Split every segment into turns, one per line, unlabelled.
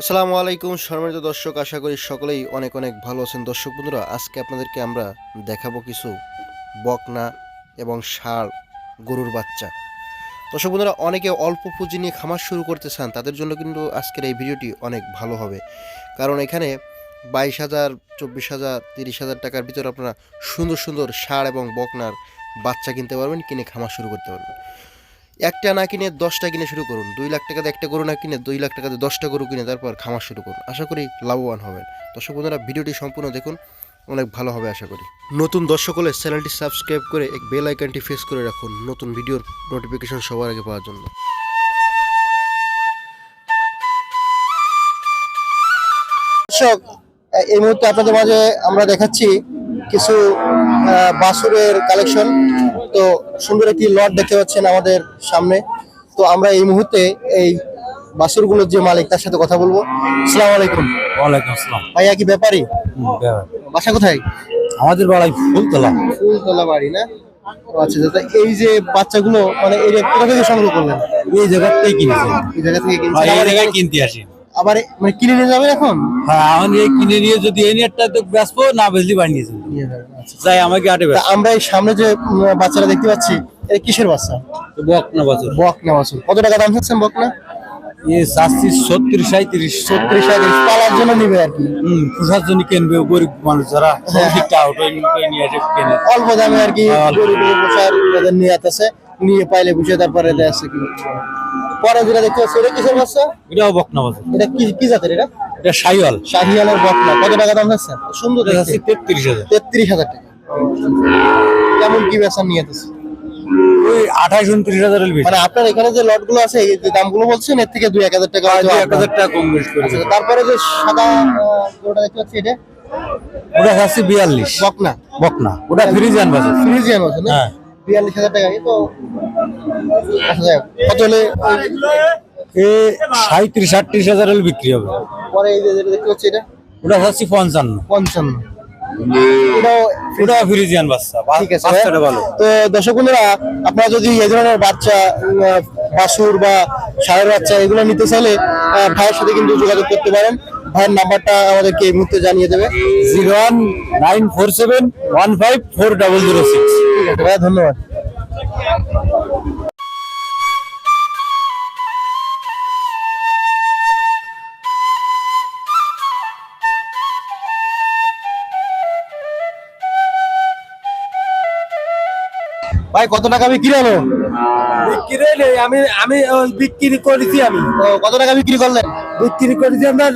আসসালামু আলাইকুম, সম্মানিত দর্শক, আশা করি সকলেই অনেক অনেক ভালো আছেন। দর্শক বন্ধুরা, আজকে আপনাদেরকে আমরা দেখাবো কিছু বকনা এবং ষাঁড় গরুর বাচ্চা। দর্শক বন্ধুরা, অনেকে অল্প পুঁজি নিয়ে খামার শুরু করতে চান, তাদের জন্য কিন্তু আজকের এই ভিডিওটি অনেক ভালো হবে। কারণ এখানে বাইশ হাজার, চব্বিশ হাজার, তিরিশ হাজার টাকার ভিতরে আপনারা সুন্দর সুন্দর ষাঁড় এবং বকনার বাচ্চা কিনতে পারবেন, কিনে খামার শুরু করতে পারবেন। একটা না কিনে দশটা কিনে শুরু করুন। দুই লাখ টাকাতে একটা গরু না কিনে দুই লাখ টাকাতে দশটা গরু কিনে তারপর খামার শুরু করুন। আশা করি লাভবান হবেন। দর্শক বন্ধুরা ভিডিওটি সম্পূর্ণ দেখুন। অনেক ভালো হবে আশা করি। নতুন দর্শক হলে চ্যানেলটি সাবস্ক্রাইব করে এক বেল আইকনটি ফেস করে রাখুন নতুন ভিডিওর নোটিফিকেশন সবার আগে পাওয়ার জন্য। এই মুহূর্তে আপনাদের মাঝে আমরা দেখাচ্ছি কিছু আহ, বাছুরের কালেকশন তো সুন্দর একটি লট দেখতে পাচ্ছেন আমাদের সামনে। তো আমরা এই মুহূর্তে এই বাছুরগুলোর যে মালিক তার সাথে কথা বলব। আসসালামু আলাইকুম।
ওয়ালাইকুম আসসালাম।
ভাইয়া কি ব্যাপারী? বাসা কোথায়?
আমাদের বাড়াই ফুলতলা।
ফুলতলা বাড়ি না? আচ্ছা আচ্ছা তা এই যে বাচ্চাগুলো মানে এই কোথা থেকে সংগ্রহ করলেন?
এই জায়গাতেই কিনেছি।
এই জায়গা থেকে কিনছেন?
এই
আবার
জায়গায়
এখানে-
কিনতে আসি।
আবার মানে কিনে নিয়ে যাবেন এখন?
হ্যাঁ এই কিনে নিয়ে যদি এই নেটটা তো বেচবো না বেচলি বাড়ি নিয়েছি
নিয়ে যাবেন, আচ্ছা।
যাই আমাকে আটে
আমরা এই সামনে যে উম, বাচ্চারা দেখতে পাচ্ছি এটা কিসের বাচ্চা?
বক না বছর
বক না বাছুর কত টাকা দাম চাচ্ছেন বক না
এ চাচ্ছি সত্তর সাঁত্রিশ
ছত্রিশ হাজার পালার জন্য নিবে আর কি।
হম প্রসাদ জন্য কিনবে গরিব মানুষ যারা দিকটা নিয়ে আসে কেনে।
অল্প দামে আর কি
অল্প।
গরু গরু বসার যাদের নিয়ে আছে নিয়ে পাইলে বুঝে তারপরে দেয় আছে কি। পরে যেটা দেখতে পাচ্ছি এটা কিসের বাচ্চা
এটাও বক না
এটা কি কি জাতের এটা?
এটা
বকনা। কত টাকা দাম সুন্দর
তেত্রিশ হাজার।
তেত্রিশ হাজার টাকা। কেমন কি বেচা নিয়ে আছে
ওই আঠাশ উনত্রিশ হাজার বেশি।
মানে আপনার এখানে যে লটগুলো আছে যে দামগুলো বলছেন এর থেকে দুই এক হাজার টাকা
এক হাজার টাকা কম বেশ করে
আচ্ছা, তারপরে যে সাদা যেটা দেখতে পাচ্ছি এটা?
ওটা চাচ্ছি বিয়াল্লিশ।
বকনা।
বক না ওটা ফ্রিজিয়ান বাজার
ফ্রিজিয়ান না?
হ্যাঁ।
বিয়াল্লিশ হাজার টাকা তো আচ্ছা যাই কত হলে
এ সাঁত্রিশ আটত্রিশ হাজার হলে বিক্রি হবে।
পরে এই যে যেটা দেখতে পাচ্ছি এটা?
ওটা হচ্ছে পঞ্চান্ন।
পঞ্চান্ন। এটাও
ওটা ফ্রিজিয়ান বাচ্চা
ঠিক আছে।
বাচ্চাটা ভালো।
তো দর্শক আপনারা যদি এই ধরনের বাচ্চা বাছুর বা ষাঁড়ের বাচ্চা এগুলো নিতে চাইলে আহ, ভাইয়ের সাথে কিন্তু যোগাযোগ করতে পারেন। ভাইয়ের নাম্বারটা আমাদেরকে এই মুহূর্তে জানিয়ে দেবে।
Zero one nine four seven one five four double zero six.
ঠিক আছে ভাইয়া ধন্যবাদ। ভাই কত টাকা বিক্রি হলো?
বিক্রি নেই আমি আমি বিক্রি করেছি আমি।
কত টাকা বিক্রি করলেন?
বিক্রি করেছি আপনার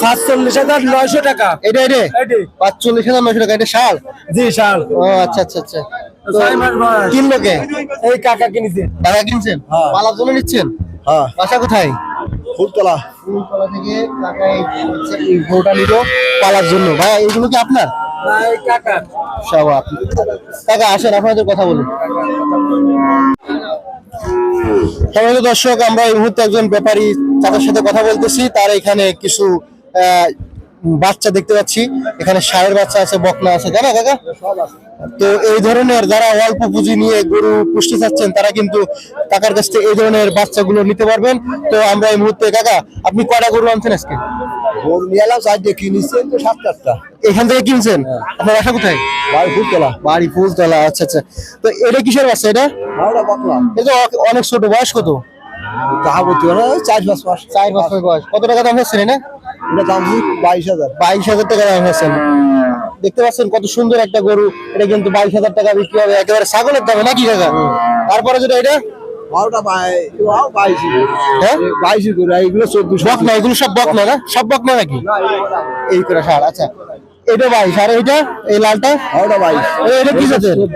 সাতচল্লিশ হাজার নয়শো টাকা।
এটা এটা?
এটি।
পাঁচচল্লিশ হাজার নশো টাকা এটা শাল?
জি
ও আচ্ছা আচ্ছা আচ্ছা। কিনলো কে?
এই কাকা
কিনছেন?
হ্যাঁ।
পালার জন্য নিচ্ছেন?
হ্যাঁ।
বাসা কোথায়?
ফুলতলা।
ফুলতলা থেকে টাকা এই হচ্ছে নিল পালার জন্য। ভাই এইগুলো কি আপনার?
কাকা
টাকা আসেন আপনাদের কথা বলুন। দর্শক আমরা এই মুহূর্তে একজন ব্যাপারী তাদের সাথে কথা বলতেছি। তার এখানে কিছু বাচ্চা দেখতে পাচ্ছি। এখানে সায়ের বাচ্চা আছে বকনা আছে তাই না কাকা? তো এই ধরনের যারা অল্প পুঁজি নিয়ে গরু পুষতে চাচ্ছেন তারা কিন্তু কাকার কাছ থেকে এই ধরনের বাচ্চাগুলো নিতে পারবেন। তো আমরা এই মুহূর্তে কাকা আপনি কয়টা গরু আনছেন আজকে?
গরু নিয়ে এলাম চারটে কিনেছি তো সাত চারটা
এখান থেকে কিনছেন? আপনার বাসা কোথায়?
ফুলতলা।
বাড়ি ফুলতলা আচ্ছা আচ্ছা। তো এটা কিসের বাচ্চা এটা? এটা অনেক ছোট বয়স কত?
বলতে চার পাঁচ মাস।
চার বছর বয়স। কত টাকা দাম হচ্ছে না?
ওটা দাম বাইশ হাজার।
বাইশ হাজার টাকা দাম দেখতে পাচ্ছেন কত সুন্দর একটা গরু। এটা কিন্তু বাইশ হাজার টাকা বিক্রি হবে। একেবারে ছাগলের দামে নাকি কাকা? তারপরে যেটা এটা?
বাইশ।
হ্যাঁ আচ্ছা। এটা বাইশ আর এটা? এই লালটা?
ওটা বাইশ।
এটা কি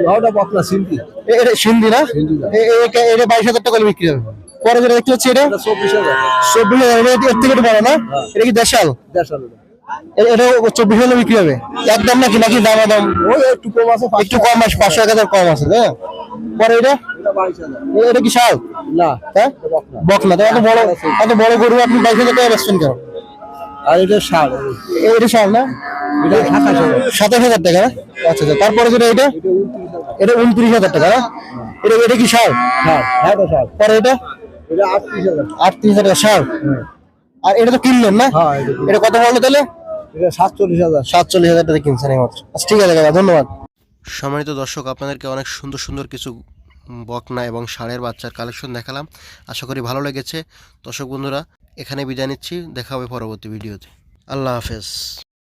ওটা বকলা সিন্ধি।
এটা না? এটা- এটা বাইশ হাজার টাকা করে বিক্রি হবে। পরে যেটা দেখতে পাচ্ছি এটা?
চব্বিশ হাজার।
চব্বিশ হাজার এর থেকে বড় না? এটা কি দেশাল। এ- এটা চব্বিশ বিক্রি হবে। একদম নাকি নাকি দাম দাম
একটু কম আছে
একটু কম আছে পাঁচশো এক হাজার কম আছে হ্যাঁ পরে এটা?
এটা
কি
না
হ্যাঁ
বকলা
বক না তো এত বড় এত বড় গরু আপনি বাইশ হাজার টাকা বেচছেন কেন?
আর এটা
এটা শাল না?
এটা সাতাশ হাজার।
টাকা? আচ্ছা আচ্ছা তারপরে যেটা এটা? এটা উনত্রিশ হাজার। টাকা না? এটা এটা কি
ষাট হ্যাঁ এটা
পরে এটা?
আটত্রিশ হাজার।
আটত্রিশ হাজার টাকা শাল আর এটা তো কিনলেন না?
হ্যাঁ
এটা কত বলল তাহলে?
সাতচল্লিশ হাজার।
সাতচল্লিশ হাজার টাকা কিনছেন এই মাত্র। আচ্ছা ঠিক আছে কাকা ধন্যবাদ। সম্মানিত দর্শক আপনাদেরকে অনেক সুন্দর সুন্দর কিছু বকনা এবং ষাঁড়ের বাচ্চার কালেকশন দেখালাম। আশা করি ভালো লেগেছে। দর্শক বন্ধুরা এখানে বিদায় নিচ্ছি। দেখা হবে পরবর্তী ভিডিওতে। আল্লাহ হাফেজ।